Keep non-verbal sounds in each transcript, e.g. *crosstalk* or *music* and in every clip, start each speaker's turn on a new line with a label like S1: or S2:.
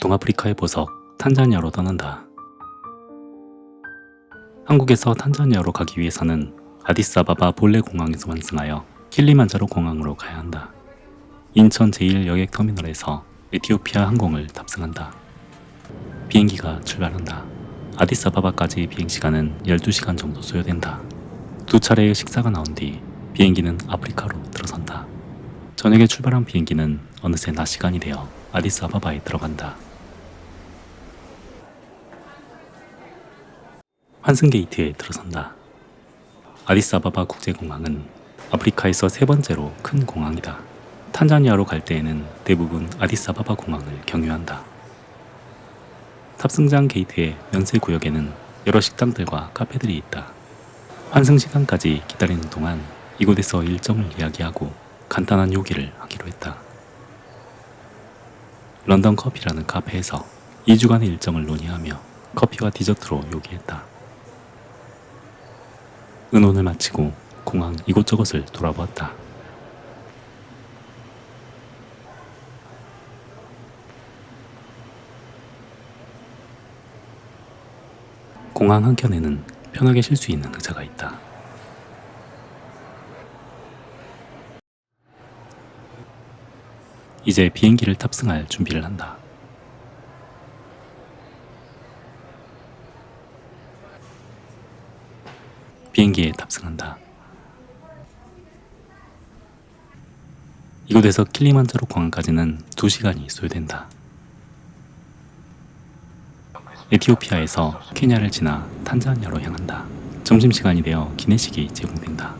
S1: 동아프리카의 보석 탄자니아로 떠난다. 한국에서 탄자니아로 가기 위해서는 아디스아바바 볼레 공항에서 완승하여 킬리만자로 공항으로 가야 한다. 인천 제1여객터미널에서 에티오피아 항공을 탑승한다. 비행기가 출발한다. 아디스아바바까지 비행시간은 12시간 정도 소요된다. 두 차례의 식사가 나온 뒤 비행기는 아프리카로 들어선다. 저녁에 출발한 비행기는 어느새 낮 시간이 되어 아디스아바바에 들어간다. 환승 게이트에 들어선다. 아디스아바바 국제공항은 아프리카에서 세 번째로 큰 공항이다. 탄자니아로 갈 때에는 대부분 아디스아바바 공항을 경유한다. 탑승장 게이트의 면세 구역에는 여러 식당들과 카페들이 있다. 환승 시간까지 기다리는 동안 이곳에서 일정을 이야기하고 간단한 요기를 하기로 했다. 런던 커피라는 카페에서 2주간의 일정을 논의하며 커피와 디저트로 요기했다. 의논을 마치고 공항 이곳저곳을 돌아보았다. 공항 한켠에는 편하게 쉴 수 있는 의자가 있다. 이제 비행기를 탑승할 준비를 한다. 비행기에 탑승한다. 이곳에서 킬리만자로 공항까지는 2시간이 소요된다. 에티오피아에서 케냐를 지나 탄자니아로 향한다. 점심시간이 되어 기내식이 제공된다.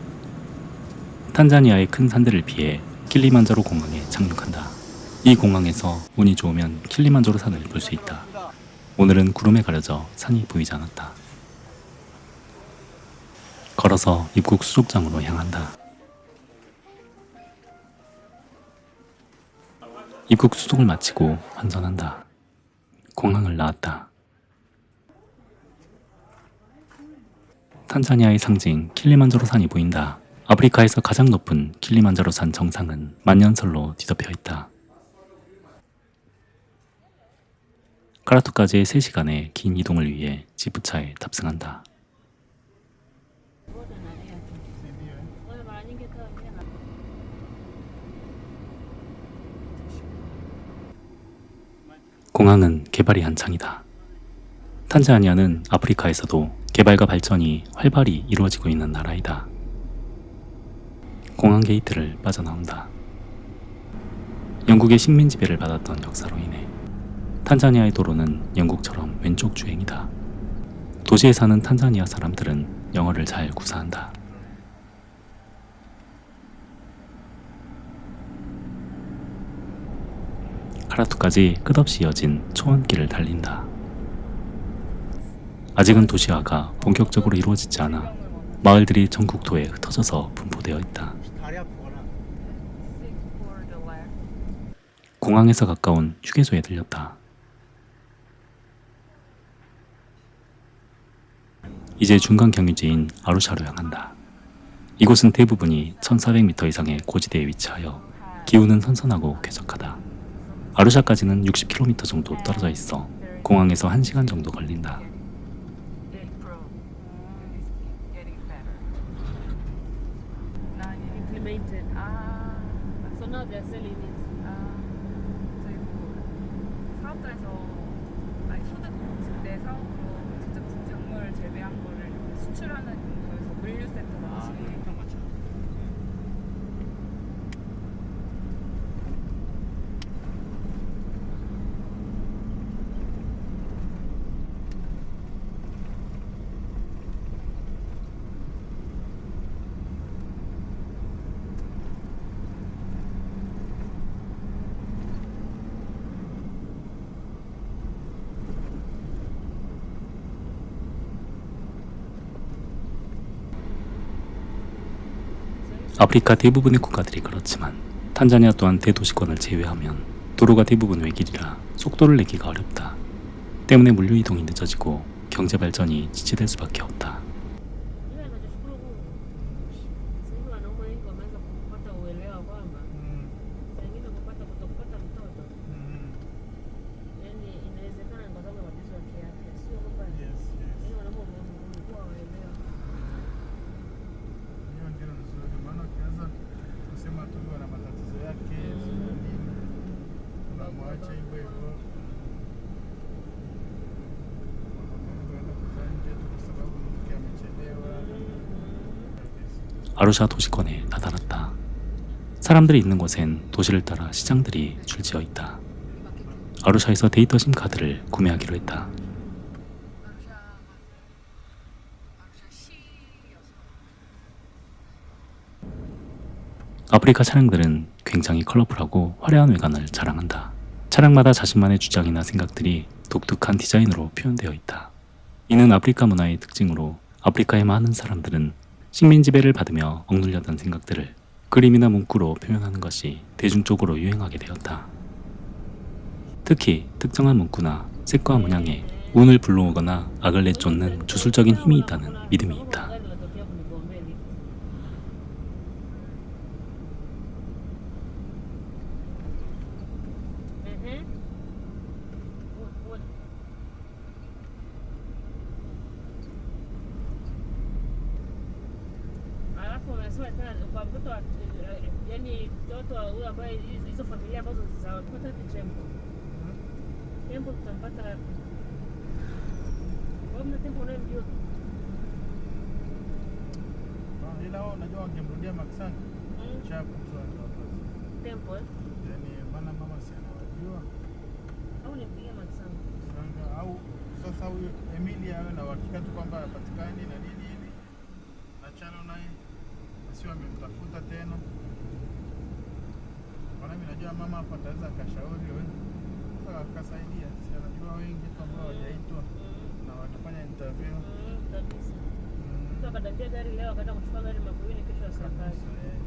S1: 탄자니아의 큰 산들을 피해 킬리만자로 공항에 착륙한다. 이 공항에서 운이 좋으면 킬리만자로 산을 볼 수 있다. 오늘은 구름에 가려져 산이 보이지 않았다. 걸어서 입국 수속장으로 향한다. 입국 수속을 마치고 환전한다. 공항을 나왔다. 탄자니아의 상징 킬리만자로 산이 보인다. 아프리카에서 가장 높은 킬리만자로 산 정상은 만년설로 뒤덮여 있다. 카라투까지의 3시간의 긴 이동을 위해 지프차에 탑승한다. 공항은 개발이 한창이다. 탄자니아는 아프리카에서도 개발과 발전이 활발히 이루어지고 있는 나라이다. 공항 게이트를 빠져나온다. 영국의 식민 지배를 받았던 역사로 인해 탄자니아의 도로는 영국처럼 왼쪽 주행이다. 도시에 사는 탄자니아 사람들은 영어를 잘 구사한다. 카라투까지 끝없이 이어진 초원길을 달린다. 아직은 도시화가 본격적으로 이루어지지 않아 마을들이 전국도에 흩어져서 분포되어 있다. 공항에서 가까운 휴게소에 들렸다. 이제 중간 경유지인 아루샤로 향한다. 이곳은 대부분이 1400m 이상의 고지대에 위치하여 기후는 선선하고 쾌적하다. 아루샤까지는 60km 정도 떨어져 있어 공항에서 1시간 정도 걸린다.
S2: Ah, so now they're selling it. Ah,
S3: 저희 뭐 사업자에서 아니 소득 내 사업으로 직접 작물 재배한 거를 이렇게 수출하는 거에서 물류센터
S4: 아
S3: 방식이
S4: 그런 거죠.
S1: 아프리카 대부분의 국가들이 그렇지만 탄자니아 또한 대도시권을 제외하면 도로가 대부분 외길이라 속도를 내기가 어렵다. 때문에 물류 이동이 늦어지고 경제 발전이 지체될 수밖에 없다. 아루샤 도시권에 다다랐다. 사람들이 있는 곳엔 도시를 따라 시장들이 줄지어 있다. 아루샤에서 데이터 심 카드를 구매하기로 했다. 아프리카 차량들은 굉장히 컬러풀하고 화려한 외관을 자랑한다. 차량마다 자신만의 주장이나 생각들이 독특한 디자인으로 표현되어 있다. 이는 아프리카 문화의 특징으로 아프리카의 많은 사람들은 식민 지배를 받으며 억눌렸던 생각들을 그림이나 문구로 표현하는 것이 대중적으로 유행하게 되었다. 특히 특정한 문구나 색과 문양에 운을 불러오거나 악을 내쫓는 주술적인 힘이 있다는 믿음이 있다.
S2: Tembo tutampata wapi? Wewe mna tembo unayemjua?
S4: Ila wao unajua wangemrudia Maksani chapu tu atawapata.
S2: Tembo eh?
S4: Yani maana mama si anawajua
S2: Au nimpigie Maksanga?
S4: Sanga au sasa huyo Emilia awe na uhakika tu kwamba hapatikani na nini hivi na Chano naye asiwe amemtafuta tena. Maana mimi najua mama hapa ataweza akashauri wewe akasaidia, wajua wengi tu ambao na watafanya interview.
S2: Kabisa.
S4: Mm.
S2: Gari leo, akaenda kuchukua gari Makuyuni, kesho
S4: asafari eh,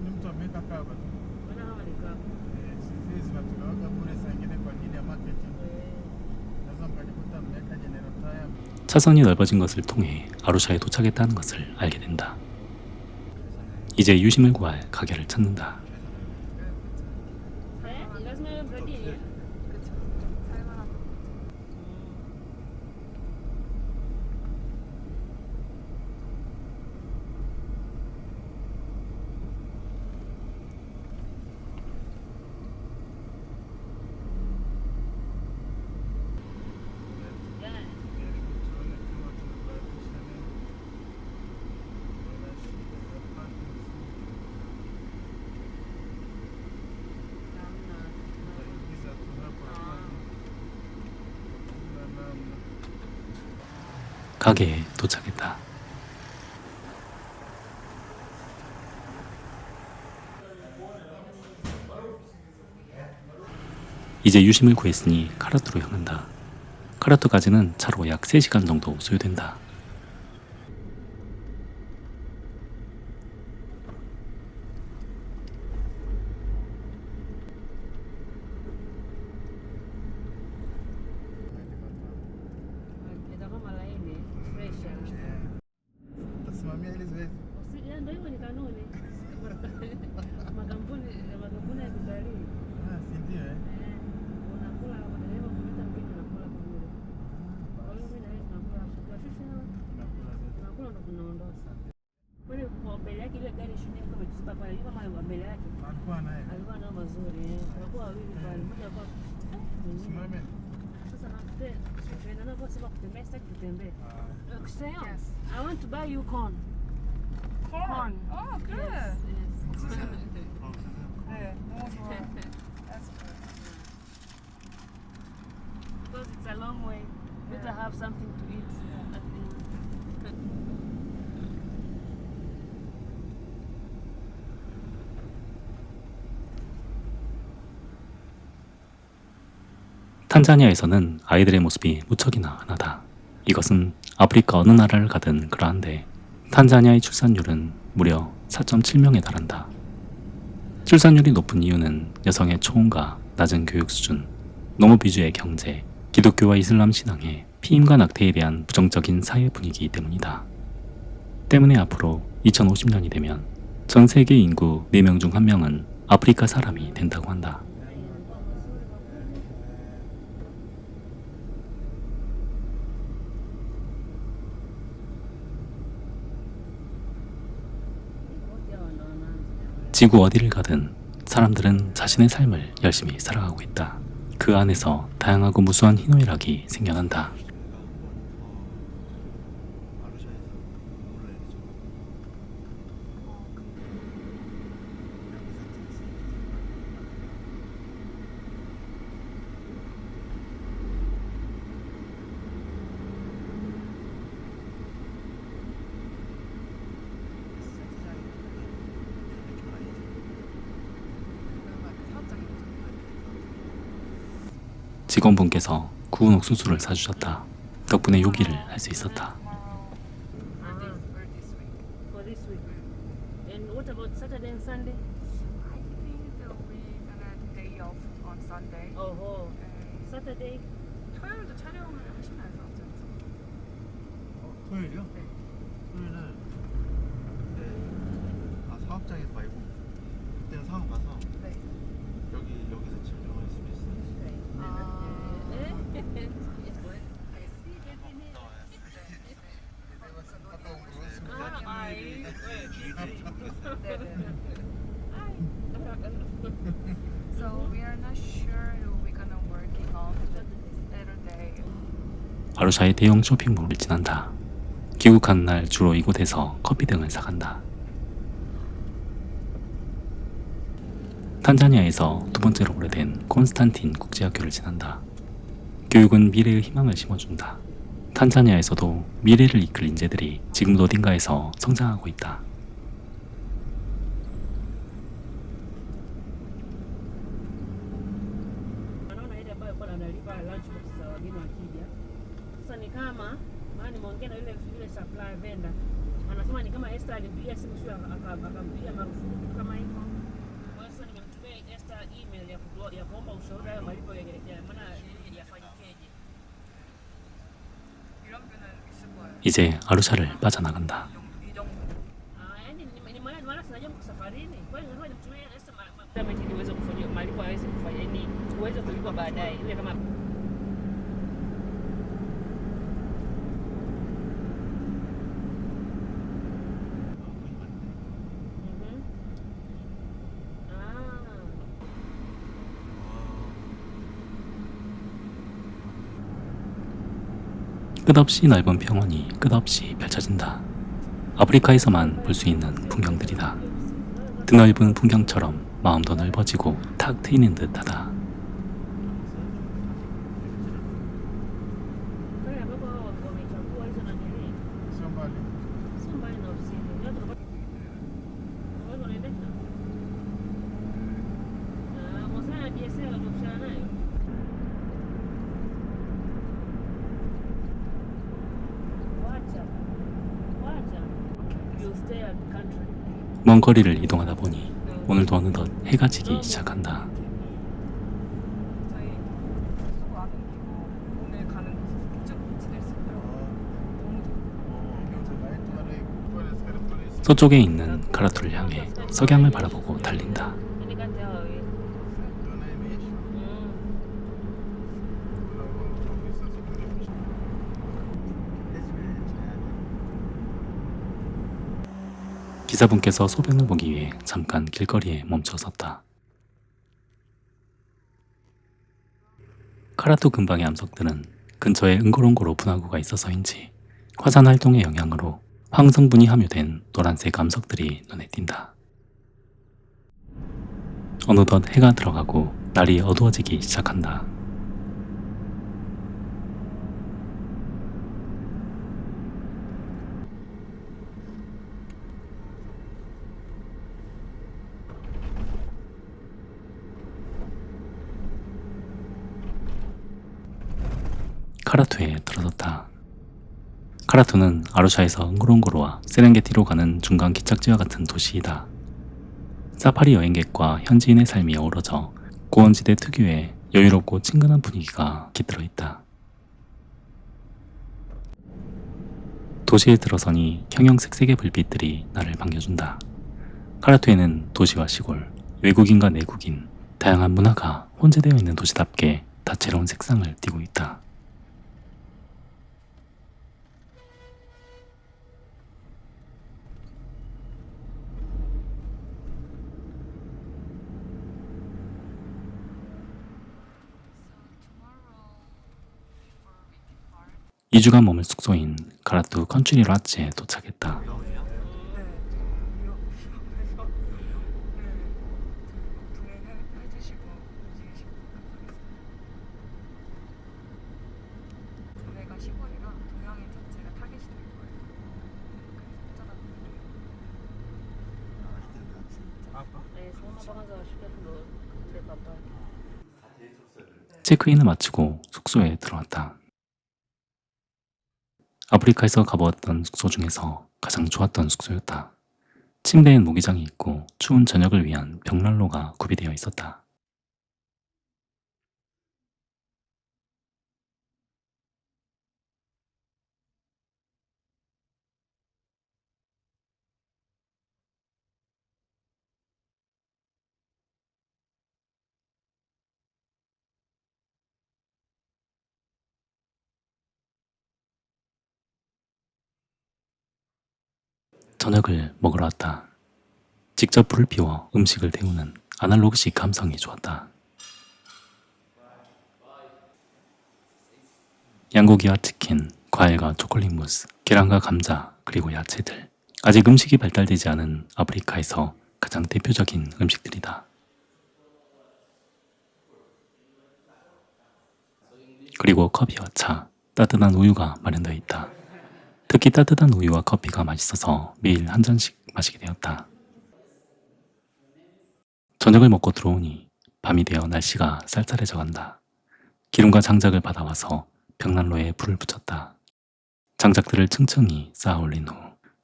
S2: ni
S4: mtu ameweka kava
S1: 차선이 넓어진 것을 통해 아루샤에 도착했다는 것을 알게 된다. 이제 유심을 구할 가게를 찾는다. 가게에 도착했다. 이제 유심을 구했으니 카라투로 향한다. 카라투까지는 차로 약 3시간 정도 소요된다.
S2: nao
S4: eh. eh.
S2: eh. nao
S4: ah.
S2: I want to buy you corn. Corn.
S3: Oh, good.
S2: Yes, yes. *laughs* Because it's a long way. Better have something to eat.
S1: 탄자니아에서는 아이들의 모습이 무척이나 흔하다. 이것은 아프리카 어느 나라를 가든 그러한데 탄자니아의 출산율은 무려 4.7명에 달한다. 출산율이 높은 이유는 여성의 초혼과 낮은 교육 수준, 농업 위주의 경제, 기독교와 이슬람 신앙의 피임과 낙태에 대한 부정적인 사회 분위기 때문이다. 때문에 앞으로 2050년이 되면 전 세계 인구 4명 중 1명은 아프리카 사람이 된다고 한다. 지구 어디를 가든 사람들은 자신의 삶을 열심히 살아가고 있다. 그 안에서 다양하고 무수한 희노애락이 생겨난다. 직원분께서 구운 옥수수를 사주셨다. 덕분에 요기를 할 수 있었다.
S3: For this week.
S2: For this week. And what about Saturday and Sunday?
S3: I think that we gonna day off on Sunday.
S2: Oh, oh.
S3: 네.
S2: Saturday.
S3: 토요일도 촬영을 하시면서 어쩌면서.
S4: 어, 토요일이요?
S3: 네.
S4: 토요일은 네. 아 사업장에서 말고 그때는 사업 가서
S3: 네.
S4: 여기 여기서 촬영할 수도 있어요.
S3: 아.
S2: Ah, I.
S3: So we are not sure if we're gonna working on the Saturday.
S1: 아루샤의 대형 쇼핑몰을 지난다. 귀국한 날 주로 이곳에서 커피 등을 사간다. 탄자니아에서 두 번째로 오래된 콘스탄틴 국제학교를 지난다. 교육은 미래의 희망을 심어준다. 탄자니아에서도 미래를 이끌 인재들이 지금도 어딘가에서 성장하고 있다. 이제 아루샤를 빠져나간다. 끝없이 넓은 평원이 끝없이 펼쳐진다. 아프리카에서만 볼 수 있는 풍경들이다. 드넓은 풍경처럼 마음도 넓어지고 탁 트이는 듯하다. 거리를 이동하다 보니 오늘도 어느덧 해가 지기 시작한다.
S3: 너무 좋고.
S1: 서쪽에 있는 카라투를 향해 석양을 바라보고 달린다. 기사분께서 소변을 보기 위해 잠깐 길거리에 멈춰 섰다. 카라투 근방의 암석들은 근처에 응고롱고로 분화구가 있어서인지 화산 활동의 영향으로 황성분이 함유된 노란색 암석들이 눈에 띈다. 어느덧 해가 들어가고 날이 어두워지기 시작한다. 카라투에 들어섰다. 카라투는 아루샤에서 응고롱고로와 세렝게티로 가는 중간 기착지와 같은 도시이다. 사파리 여행객과 현지인의 삶이 어우러져 고원지대 특유의 여유롭고 친근한 분위기가 깃들어 있다. 도시에 들어서니 형형색색의 불빛들이 나를 반겨준다. 카라투에는 도시와 시골, 외국인과 내국인, 다양한 문화가 혼재되어 있는 도시답게 다채로운 색상을 띠고 있다. 2주간 머물 숙소인 가라투 컨츄리 라츠에 도착했다. 체크인을 마치고 숙소에 들어왔다. 아프리카에서 가보았던 숙소 중에서 가장 좋았던 숙소였다. 침대엔 모기장이 있고 추운 저녁을 위한 벽난로가 구비되어 있었다. 저녁을 먹으러 왔다. 직접 불을 피워 음식을 데우는 아날로그식 감성이 좋았다. 양고기와 치킨, 과일과 초콜릿 무스, 계란과 감자, 그리고 야채들. 아직 음식이 발달되지 않은 아프리카에서 가장 대표적인 음식들이다. 그리고 커피와 차, 따뜻한 우유가 마련되어 있다. 특히 따뜻한 우유와 커피가 맛있어서 매일 한 잔씩 마시게 되었다. 저녁을 먹고 들어오니 밤이 되어 날씨가 쌀쌀해져 간다. 기름과 장작을 받아와서 벽난로에 불을 붙였다. 장작들을 층층이 쌓아 올린 후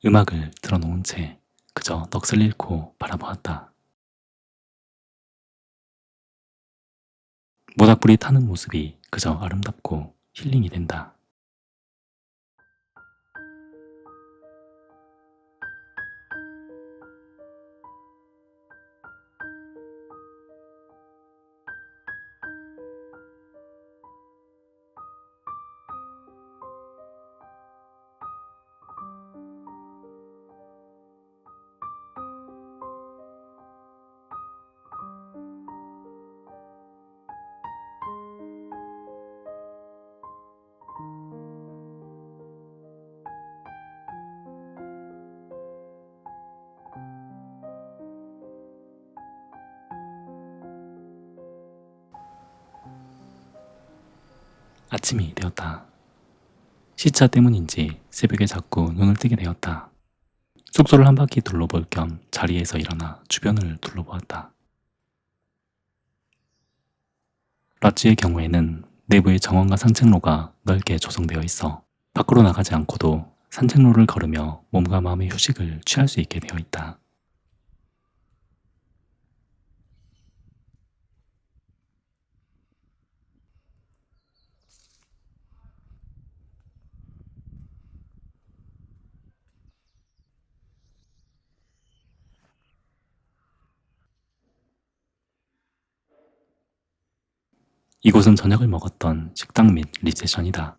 S1: 음악을 틀어놓은 채 그저 넋을 잃고 바라보았다. 모닥불이 타는 모습이 그저 아름답고 힐링이 된다. 아침이 되었다. 시차 때문인지 새벽에 자꾸 눈을 뜨게 되었다. 숙소를 한 바퀴 둘러볼 겸 자리에서 일어나 주변을 둘러보았다. 라츠의 경우에는 내부의 정원과 산책로가 넓게 조성되어 있어 밖으로 나가지 않고도 산책로를 걸으며 몸과 마음의 휴식을 취할 수 있게 되어 있다. 이곳은 저녁을 먹었던 식당 및 리셉션이다.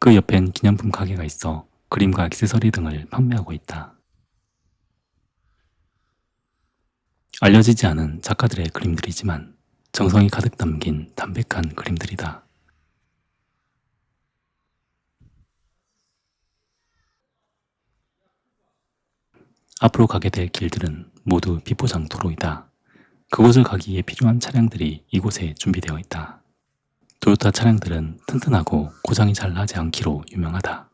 S1: 그 옆엔 기념품 가게가 있어 그림과 액세서리 등을 판매하고 있다. 알려지지 않은 작가들의 그림들이지만 정성이 가득 담긴 담백한 그림들이다. 앞으로 가게 될 길들은 모두 비포장 도로이다. 그곳을 가기 위해 필요한 차량들이 이곳에 준비되어 있다. 토요타 차량들은 튼튼하고 고장이 잘 나지 않기로 유명하다.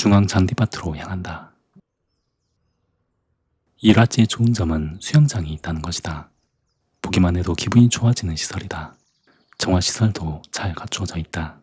S1: 중앙 잔디밭으로 향한다. 이 라지의 좋은 점은 수영장이 있다는 것이다. 보기만 해도 기분이 좋아지는 시설이다. 정화 시설도 잘 갖추어져 있다.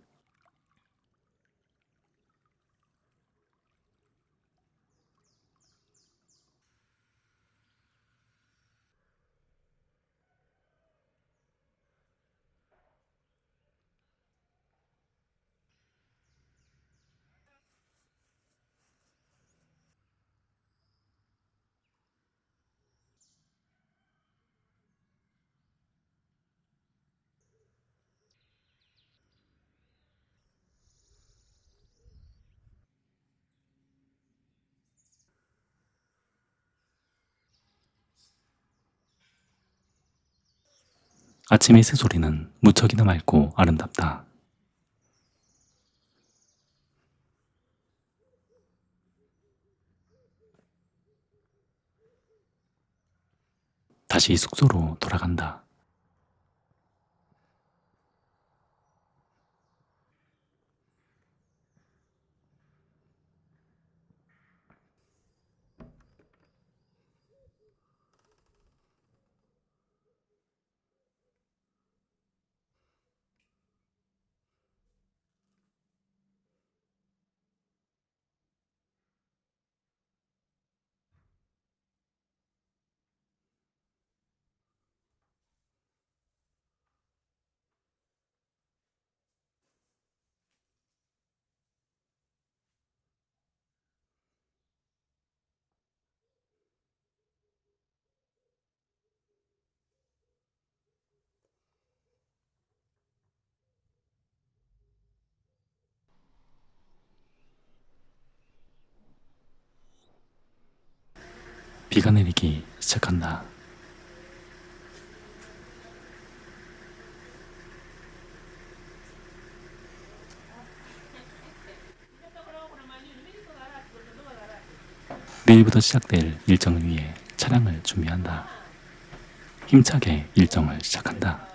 S1: 아침의 새소리는 무척이나 맑고 아름답다. 다시 숙소로 돌아간다. 비가 내리기 시작한다. 내일부터 시작될 일정을 위해 차량을 준비한다. 힘차게 일정을 시작한다.